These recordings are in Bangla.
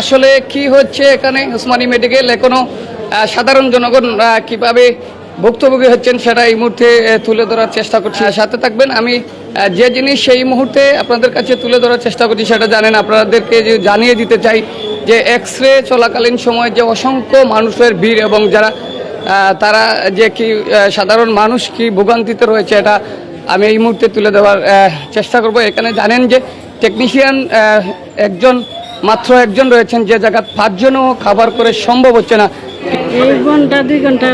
আসলে কি হচ্ছে এখানে উসমানী মেডিকেল? এখনও সাধারণ জনগণ কীভাবে ভুক্তভোগী হচ্ছেন সেটা এই মুহূর্তে তুলে ধরার চেষ্টা করছি। সাথে থাকবেন আমি যে জিনিস সেই মুহূর্তে আপনাদের কাছে তুলে ধরার চেষ্টা করছি সেটা জানেন। আপনাদেরকে যে জানিয়ে দিতে চাই যে এক্স রে চলাকালীন সময় যে অসংখ্য মানুষের ভিড় এবং যারা তারা যে কি সাধারণ মানুষ কি ভোগান্তিতে রয়েছে এটা আমি এই মুহূর্তে তুলে দেওয়ার চেষ্টা করব। এখানে জানেন যে টেকনিশিয়ান একজন মাত্র একজন রয়েছেন যে জায়গা পাঁচজনও খাবার করে সম্ভব হচ্ছে না ঘণ্টা দুই ঘণ্টা?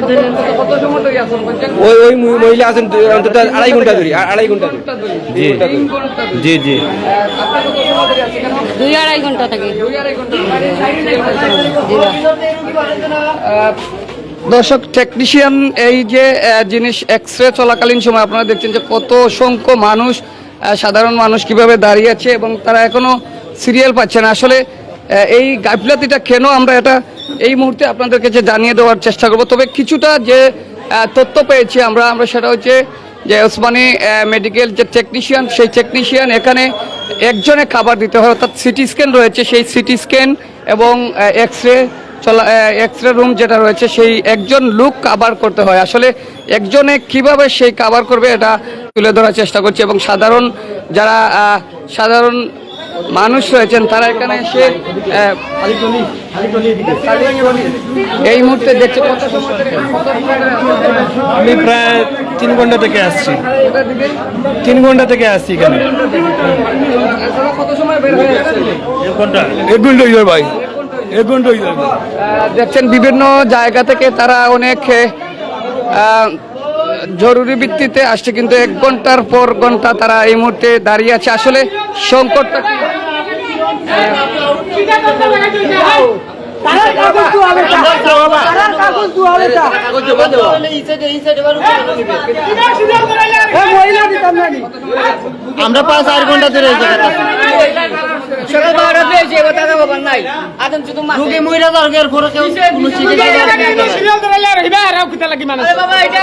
ওই ওই মহিলা আছেন দু- অন্তত আড়াই ঘণ্টা ধরে আড়াই ঘণ্টা জি তিন ঘণ্টা ধরে। জি জি আহ, আপনি কত সময় ধরে আছেন এখানে? দুই আড়াই ঘণ্টা থেকে দুই আড়াই ঘণ্টা ধরে। আহ, দর্শক টেকনিশিয়ান এই যে জিনিস এক্স রে চলাকালীন সময় আপনারা দেখছেন যে কত অসংখ্য মানুষ সাধারণ মানুষ কীভাবে দাঁড়িয়ে আছে এবং তারা এখনও সিরিয়াল পাচ্ছে না আসলে এই গাফিলাতিটা কেন আমরা এটা এই মুহূর্তে আপনাদের কাছে জানিয়ে দেওয়ার চেষ্টা করব। তবে কিছুটা যে তথ্য পেয়েছি আমরা আমরা সেটা হচ্ছে যে ওসমানী মেডিকেল যে টেকনিশিয়ান সেই টেকনিশিয়ান এখানে একজনে খাবার দিতে হয়, অর্থাৎ সিটি স্ক্যান রয়েছে। সেই সিটি স্ক্যান এবং এক্স রে চলা এক্স রে রুম যেটা রয়েছে, সেই একজন লুক কাভার করতে হয়। আসলে একজনে কীভাবে সেই কাভার করবে এটা তুলে ধরার চেষ্টা করছে এবং সাধারণ যারা সাধারণ মানুষ রয়েছেন তারা এখানে এসে এই মুহূর্তে দেখছে? আমি প্রায় তিন ঘণ্টা থেকে আসছি। তিন ঘণ্টা থেকে আসছি এখানে। কত সময় বের আসছেন? এক ঘণ্টা। এক ঘণ্টা ভাই। এক ঘণ্টা দেখছেন বিভিন্ন জায়গা থেকে তারা অনেক আহ, জরুরি ভিত্তিতে আসছে, কিন্তু এক ঘণ্টার পর ঘণ্টা তারা এই মুহূর্তে দাঁড়িয়ে আছে। আসলে সংকটটা কি আমরা পাঁচ চার ঘণ্টা ধরে এই সকাল বারোটা পেয়েছি এবার টাকা পাবার নাই। আদম শুধু রুগী মহিলা দরকার পরে কেউ কোনো চিকিৎসা আরে বাবা এটা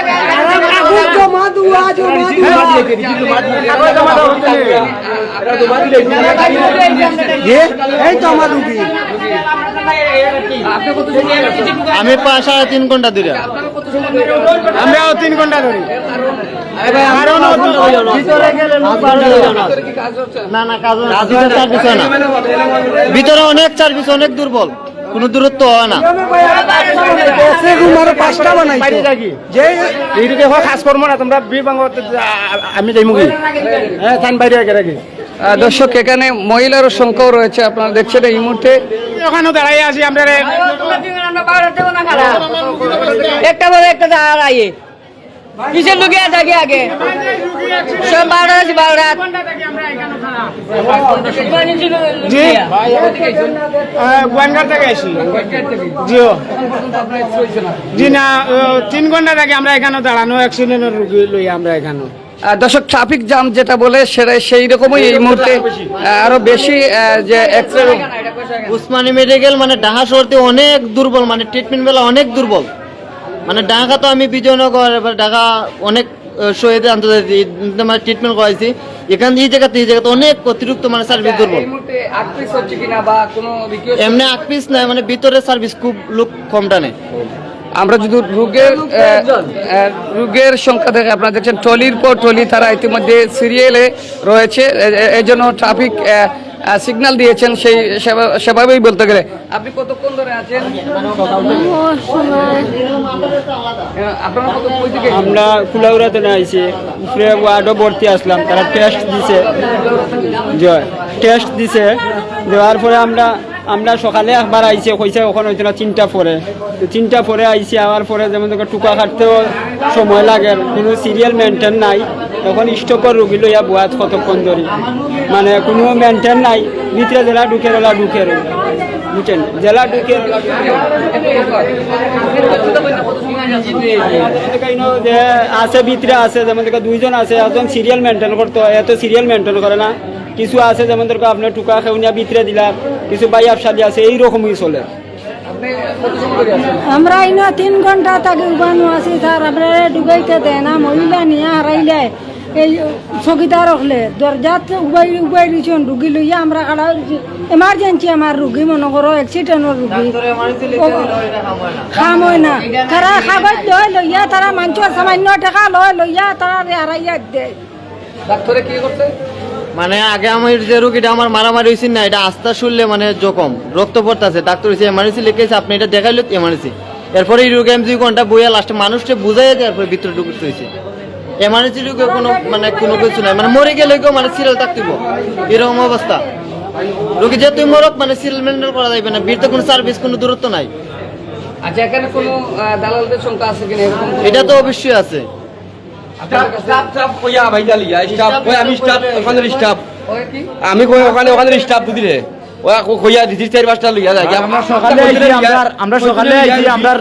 আমি পাঁচ সাড়ে তিন ঘণ্টা ধরে। আমরাও তিন ঘণ্টা ধরে। ভিতরে অনেক সার্ভিস অনেক দুর্বল। কোনো দূরত্ব হয় না। হয় কাজ না, তোমরা আমি যাই মুগি হ্যাঁ বাইরে আগে। দর্শক এখানে মহিলারও সংখ্যাও রয়েছে আপনারা দেখছেন এই মুহূর্তে। ওখানে দাঁড়াই আছি আমরা একটা বলে একটা দাঁড়াইয়ে। কিসের থাকে আগে সব বারোটা আছে বারোটা জি। গোয়ানঘাট থেকে আসি। জিও। জি না তিন ঘণ্টা থেকে আমরা এখানে দাঁড়ানো অ্যাক্সিডেন্টের রুগী লই আমরা এখানে। দর্শক ট্রাফিক জাম যেটা বলে সেটা সেই রকমই এই মুহূর্তে আরও বেশি। যে উসমানী মেডিকেল মানে ঢাকা শহরতে অনেক দুর্বল মানে ট্রিটমেন্ট বেলা অনেক দুর্বল। মানে ঢাকা তো আমি বিজয়নগর এবার ঢাকা অনেক শহীদ আন্তর্জাতিক মানে ট্রিটমেন্ট করাইছি। এখান এই জায়গাতে এই জায়গাতে অনেক অতিরিক্ত মানে সার্ভিস দুর্বল। এই মুহূর্তে আটত্রিশ হচ্ছে কিনা বা কোনো request- এমনি এক পিস নাই মানে ভিতরে সার্ভিস খুব লোক কম টানে। আমরা যদি রোগের রোগের সংখ্যা দেখে আপনারা দেখছেন ট্রলির পর ট্রলি তারা ইতিমধ্যে সিরিয়ালে রয়েছে। এই জন্য ট্রাফিক সিগন্যাল দিয়েছেন সেই সেভাবেই বলতে গেলে। আপনি কতক্ষণ ধরে আছেন? আহ, আপনারা কত কই থেকে আমরা কুলাউড়াতে আইছি উপরে ওয়ার্ডও ভর্তি আসলাম তারা টেস্ট দিছে। জয়। টেস্ট দিছে দেওয়ার পরে আমরা আমরা সকালে একবার আইছি, কইছে ওখানে না চিন্তা পরে। তো চিন্তা পরে আইছি, আবার পরে যেমন তোকে টুকা কাটতেও সময় লাগে, কোনো সিরিয়াল মেনটেন নাই। এখন স্টপর রুগী লইয়া বুয়াত কতক্ষণ ধরি? মানে কোনো মেনটেন নাই, ভিতরে জেলা ঢুকে ওলা ঢুকে রই বুঝছেন? জেলা ঢুকে যে আছে, ভিতরে আছে, যেমন দুইজন আছে, একজন সিরিয়াল মেনটেন করতো এত সিরিয়াল মেনটেন করে না। কিছু আছে, যেমন দেখো আপনি টুকা খেউনিয়া ভিতরে দিলাম কিছু বাই আপসাদি আছে এইরকমই চলে। আমরা ইনো তিন ঘণ্টা তাকে উবানো আছি স্যার আপনারা ডুবাইতে দেয় না মহিলা নিয়ে হারাইলে এই চকিদার হলে দরজাত উবাই উবাই দিছেন রুগী লইয়া আমরা খাড়া এমার্জেন্সি আমার রুগী মনে করো অ্যাক্সিডেন্টের রুগী। খাম হয় না। তারা খাবার লয় লইয়া তারা মানুষের সামান্য টাকা লয় লইয়া তারা হারাইয়া দেয়। ডাক্তারে কি করছে? মানে আগে আমার যে রুগীটা আমার মারামারি হয়েছিল না এটা আস্থা শুনলে মানে জখম রক্ত পড়তেছে ডাক্তার হয়েছে এমার্জেন্সি লিখেছে আপনি এটা দেখাইলে এমার্জেন্সি এরপরে এই রোগে আমি দুই ঘণ্টা বইয়া লাস্টে মানুষটা বুঝাই যায় এরপরে ভিতরে ঢুকতে হয়েছে এমার্জেন্সি রোগে কোনো মানে কোনো কিছু নাই। মানে মরে গেলে কেউ মানে সিরিয়াল থাকতিব এরকম অবস্থা। রোগী যেহেতু মরক মানে সিরিয়াল মেনটেন করা যাবে না। বীরতে কোনো সার্ভিস কোনো দূরত্ব নাই। আচ্ছা এখানে কোনো দালালদের সংখ্যা আছে কিনা এটা তো অবশ্যই আছে। আমি স্টাফ ওখানের স্টাফ। আমি কই ওখানে ওখানের স্টাফ বুঝিলে ওয়া কইয়া দিছি চার পাঁচটা লইয়া আমরা সকালে আমরা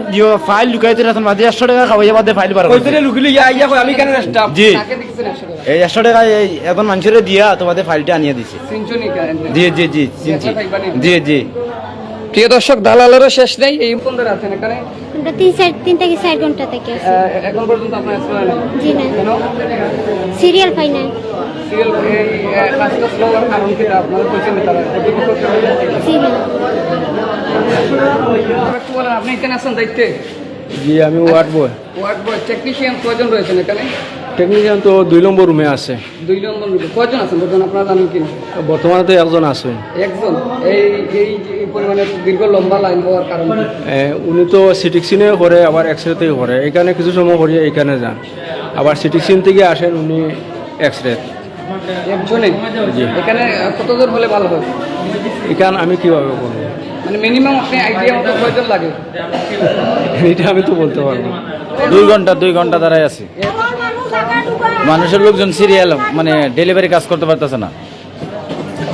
ফাইল লুকাইতে রাখুন একশো টাকা খাওয়াইয়া বাদে ফাইল বার কইতে লুকিলি কই আমি কেন জি। এই একশো টাকা এখন মানুষের দিয়া তোমাদের ফাইলটা আনিয়ে দিছি। জি জি জি চিনছি জি জি। প্রিয় দর্শক দালালেরও শেষ নেই। এই কোন ধরে আছেন এখানে? আমরা তিন চার তিন থেকে চার ঘণ্টা থেকে আছি। এখন পর্যন্ত আপনার জি না। সিরিয়াল পাই না সিরিয়াল আহ, স্লো কারণ কি আপনারা বলছেন তারা জি না। আপনি এখানে আছেন দায়িত্বে? জি আমি ward boy. Ward boy technician কয়জন রয়েছেন এখানে? টেকনিশিয়ান তো দুই নম্বর রুমে আছে। দুই নম্বর রুমে কয়জন আছেন? বর্তমানে আপনারা জানেন কি বর্তমানে তো একজন আছে। একজন? এই এই পরিমাণে দীর্ঘ লম্বা লাইন হওয়ার কারণ উনি তো সিটিক্সিনে করে আবার এক্স রেতেই করে। এখানে কিছু সময় করিয়ে এখানে যান। আবার সিটিক্সিন থেকে আসেন উনি এক্স রে একজনে এখানে কতজন হলে ভালো হয়? এখান আমি কীভাবে করব মানে মিনিমাম আপনি আইডিয়া মতো কয়জন লাগে? এটা আমি তো বলতে পারব দুই ঘণ্টা দুই ঘণ্টা দাঁড়ায় আছি। মানুষের লোকজন সিরিয়াল মানে ডেলিভারি কাজ করতে পারতেছে না।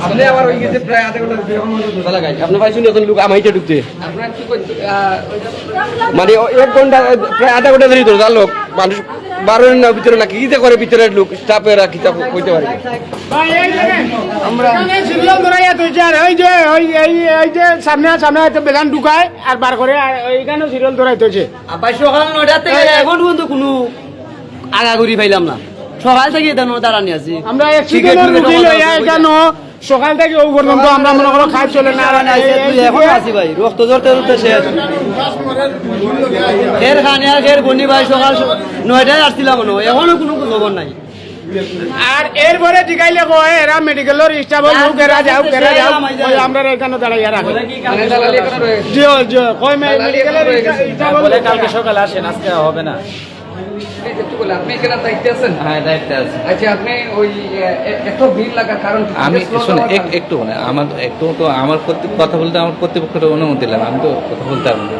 আপনি আবার ওই গেছে প্রায় আধা ঘণ্টা লাগাই আপনি পাইছেন এখন লোক ঢুকতে মানে এক ঘণ্টা প্রায় আধা ঘণ্টা ধরে ধরে লোক। মানুষ না ভিতরে না কি করে ভিতরে লোক স্টাফেরা কইতে পারে। আমরা সিরিয়াল ধরাইয়া তুইছে আর ওই যে ওই এই এই যে সামনে সামনে হয়তো বেগান ঢুকায় আর বার করে আর সিরিয়াল ধরাই তুইছে আবার সকাল নয়টা থেকে এখন পর্যন্ত কোনো আগাগুড়ি পাইলাম না। সকাল থেকে এখানে দাঁড়ানি আছি। আমরা সকাল থেকে ও পর্যন্ত আমরা মনে করো খাই চলে না এখন আছি ভাই রক্ত শেষ। খানি আর বনি ভাই সকাল নয়টায় আসছিলাম মনে হয়, এখনও কোনো খবর নাই। আর এরপরে জিগাইলে কয় এরা মেডিকেলের স্টাফ লোক এরা যাও এরা যাও। আমরা এখানে দাঁড়াইয়া রাখি। মানে কয় মেডিকেলের স্টাফ বলে কালকে সকালে আসেন আজকে হবে না। এই যে একটু বলে, আপনি এখানে দায়িত্বে আছেন? আছে। আপনি ওই আহ, ভিড় লাগার কারণ আমি শোনো? একটু মানে আমার একটু তো আমার কথা বলতে আমার কর্তৃপক্ষের অনুমতি লাগে আমি তো কথা বলতে পারব না।